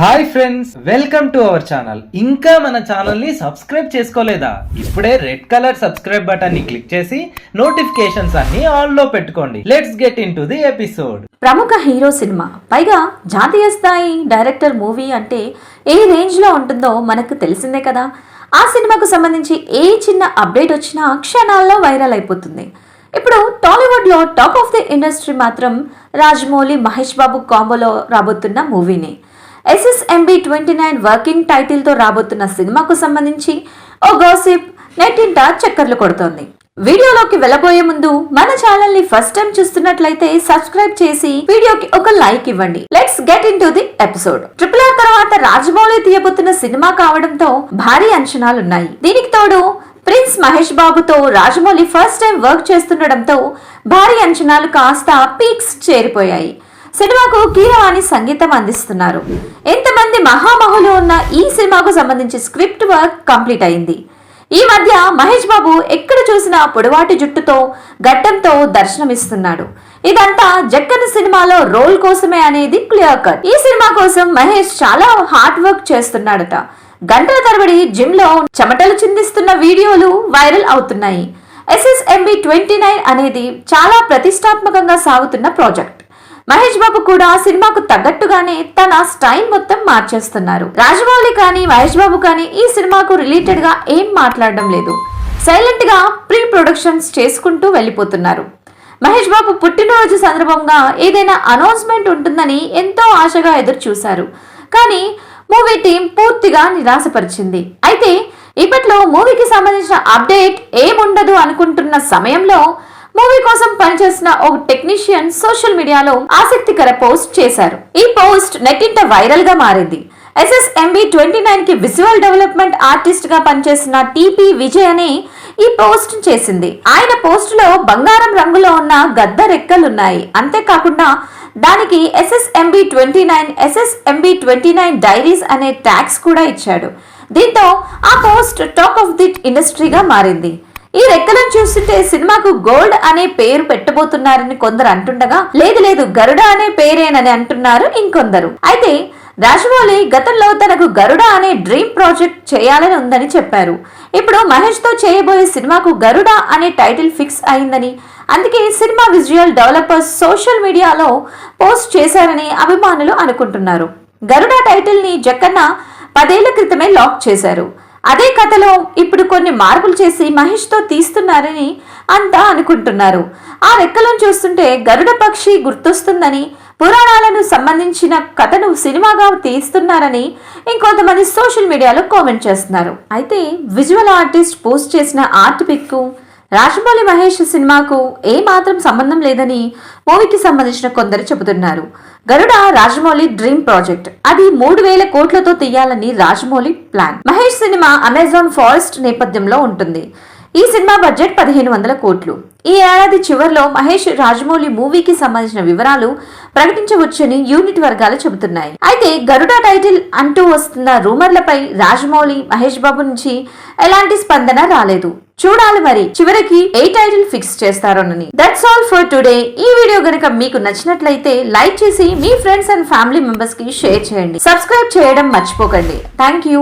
Hi friends welcome to our channel. ఇంకా మన ఛానల్ని సబ్స్క్రైబ్ చేసుకోలేదా? ఇప్పుడే రెడ్ కలర్ సబ్స్క్రైబ్ బటన్ని క్లిక్ చేసి నోటిఫికేషన్స్ అన్ని ఆన్లో పెట్టుకోండి. Let's get into the episode ప్రముఖ హీరో సినిమా. పైగా జాతీయ స్థాయి డైరెక్టర్ మూవీ అంటే ఏ రేంజ్లో ఉంటుందో మనకు తెలిసిందే కదా. ఆ సినిమాకు సంబంధించి ఏ చిన్న అప్డేట్ వచ్చినా క్షణాల్లో వైరల్ అయిపోతుంది. ఇప్పుడు టాలీవుడ్లో టాప్ ఆఫ్ ది ఇండస్ట్రీ మాత్రం రాజమౌళి మహేష్ బాబు కాంబోలో రాబోతున్న మూవీని. ఎస్ఎస్ఎంబి ట్వంటీ నైన్ వర్కింగ్ టైటిల్తో రాబోతున్న సినిమాకు సంబంధించి ఓ గాసిప్ నెట్టింట చక్కర్లు కొడుతోంది. వీడియోలోకి వెళ్ళబోయే ముందు మన ఛానల్ని ఫస్ట్ టైం చూస్తున్నట్లయితే సబ్స్క్రైబ్ చేసి వీడియోకి ఒక లైక్ ఇవ్వండి. Let's get into the episode Triple R తర్వాత రాజమౌళి తీయబోతున్న సినిమా కావడంతో భారీ అంచనాలున్నాయి. దీనికి తోడు ప్రిన్స్ మహేష్ బాబుతో రాజమౌళి ఫస్ట్ టైం వర్క్ చేస్తుండడంతో భారీ అంచనాలు కాస్త పీక్స్ చేరిపోయాయి. సినిమాకు కీరవాణి సంగీతం అందిస్తున్నారు. ఎంతమంది మహామహులు ఉన్న ఈ సినిమాకు సంబంధించి స్క్రిప్ట్ వర్క్ కంప్లీట్ అయింది. ఈ మధ్య మహేష్ బాబు ఎక్కడ చూసినా పొడవాటి జుట్టుతో గడ్డంతో దర్శనమిస్తున్నాడు. ఇదంతా జక్కన్ సినిమాలో రోల్ కోసమే అనేది క్లియర్ కట్. ఈ సినిమా కోసం మహేష్ చాలా హార్డ్ వర్క్ చేస్తున్నాడట. గంటల తరబడి జిమ్లో చెమటలు చిందిస్తున్న వీడియోలు వైరల్ అవుతున్నాయి. ఎస్ఎస్ఎంబి ట్వంటీ నైన్ అనేది చాలా ప్రతిష్టాత్మకంగా సాగుతున్న ప్రాజెక్ట్. మహేష్ బాబు కూడా సినిమాకు తగ్గట్టుగానే తన స్టైల్ మొత్తం మార్చేస్తున్నారు. రాజమౌళి కానీ మహేష్ బాబు కానీ ఈ సినిమాకు రిలేటెడ్గా ఏం మాట్లాడడం లేదు. సైలెంట్గా ప్రీ ప్రొడక్షన్స్ చేసుకుంటూ వెళ్ళిపోతున్నారు. మహేష్ బాబు పుట్టినరోజు సందర్భంగా ఏదైనా అనౌన్స్మెంట్ ఉంటుందని ఎంతో ఆశగా ఎదురు చూశారు కానీ మూవీ టీం పూర్తిగా నిరాశపరిచింది. అయితే ఇప్పట్లో మూవీకి సంబంధించిన అప్డేట్ ఏముండదు అనుకుంటున్న సమయంలో మూవీ కోసం పనిచేసిన ఒక టెక్నీషియన్ సోషల్ మీడియాలో ఆసక్తికర పోస్ట్ చేశారు. ఈ పోస్ట్ నెట్టింట వైరల్గా మారింది. ఎస్ఎస్ఎంబి ట్వంటీ నైన్కి విజువల్ డెవలప్మెంట్ ఆర్టిస్ట్గా పనిచేసిన టిపి విజయ్ అని ఈ పోస్ట్ చేసింది. ఆయన పోస్ట్లో బంగారం రంగులో ఉన్న గద్ద రెక్కలున్నాయి. అంతేకాకుండా దానికి SSMB twenty nine SSMB twenty nine diaries అనే ట్యాగ్స్ కూడా ఇచ్చాడు. దీంతో ఆ పోస్ట్ టాక్ ఆఫ్ ది ఇండస్ట్రీగా మారింది. ఈ రెక్కలను చూస్తుంటే సినిమాకు గోల్డ్ అనే పేరు పెట్టబోతున్నారని కొందరు అంటుండగా లేదు లేదు గరుడ అనే పేరేనని అంటున్నారు ఇంకొందరు. అయితే రాజమౌళి గతంలో తనకు గరుడ అనే డ్రీమ్ ప్రాజెక్ట్ చేయాలని ఉందని చెప్పారు. ఇప్పుడు మహేష్తో చేయబోయే సినిమాకు గరుడ అనే టైటిల్ ఫిక్స్ అయిందని అందుకే సినిమా విజువల్ డెవలపర్స్ సోషల్ మీడియాలో పోస్ట్ చేశారని అభిమానులు అనుకుంటున్నారు. గరుడ టైటిల్ని జక్కన్న పదేళ్ళ క్రితమే లాక్ చేశారు. అదే కథలో ఇప్పుడు కొన్ని మార్పులు చేసి మహేష్తో తీస్తున్నారని అంతా అనుకుంటున్నారు. ఆ రెక్కలను చూస్తుంటే గరుడ పక్షి గుర్తొస్తుందని పురాణాలను సంబంధించిన కథను సినిమాగా తీస్తున్నారని ఇంకొంతమంది సోషల్ మీడియాలో కామెంట్ చేస్తున్నారు. అయితే విజువల్ ఆర్టిస్ట్ పోస్ట్ చేసిన ఆర్ట్ పిక్కు రాజమౌళి మహేష్ సినిమాకు ఏ మాత్రం సంబంధం లేదని మూవీకి సంబంధించిన కొందరు చెబుతున్నారు. Garuda Rajamouli dream project. అది మూడు వేల కోట్లతో తీయాలని Rajamouli plan. Mahesh cinema Amazon forest నేపథ్యంలో ఉంటుంది. ఈ సినిమా బడ్జెట్ పదిహేను వందల కోట్లు. ఈ ఏడాది చివరిలో మహేష్ రాజమౌళి మూవీకి సంబంధించిన వివరాలు ప్రకటించవచ్చని యూనిట్ వర్గాలు చెబుతున్నాయి. అయితే గరుడ టైటిల్ అంటూ వస్తున్న రూమర్లపై రాజమౌళి మహేష్ బాబు నుంచి ఎలాంటి స్పందన రాలేదు. చూడాలి మరి చివరికి ఏ టైటిల్ ఫిక్స్ చేస్తారోనని. దట్స్ ఆల్ ఫర్ టుడే ఈ వీడియో గనుక మీకు నచ్చినట్లయితే లైక్ చేసి మీ ఫ్రెండ్స్ అండ్ ఫ్యామిలీ మెంబర్స్కి షేర్ చేయండి. సబ్స్క్రైబ్ చేయడం మర్చిపోకండి. Thank you